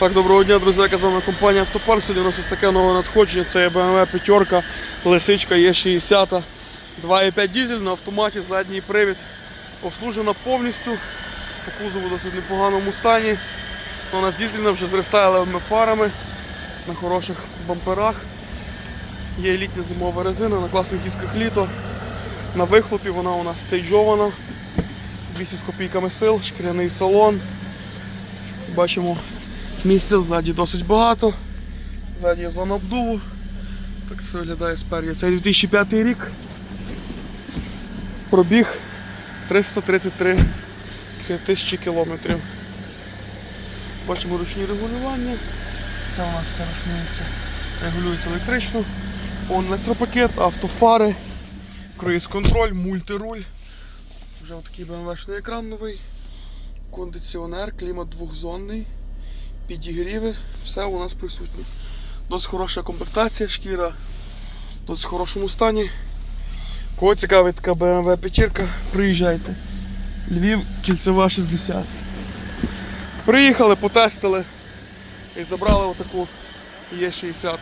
Так, доброго дня, друзі, яка з вами компанія Автопарк. Сьогодні у нас ось таке нове надходження. Це BMW п'ятерка, лисичка є 60 2,5 дизель на автоматі, задній привід. Обслужена повністю. По кузову досить непоганому стані. Вона дізельна вже з рестайловими фарами на хороших бамперах. Є літня зимова резина на класних дисках літо. На вихлопі вона у нас стейджована. 200 з копійками сил, шкіряний салон. Бачимо, місця ззаді досить багато. Ззаді є зона обдуву. Так це виглядає спереді. Це 2005 рік. Пробіг 333 тисячі кілометрів. Бачимо ручні регулювання. Це у нас все рушниця. Регулюється електрично. Он електропакет, автофари, круїз-контроль, мультируль. Вже такий BMW-шний екран новий. Кондиціонер, клімат двохзонний, підігріви, все у нас присутнє. Досить хороша комплектація, шкіра в досить хорошому стані. Кого цікавить така BMW п'ятірка, приїжджайте. Львів, кільцева 60. Приїхали, потестили і забрали отаку Е60.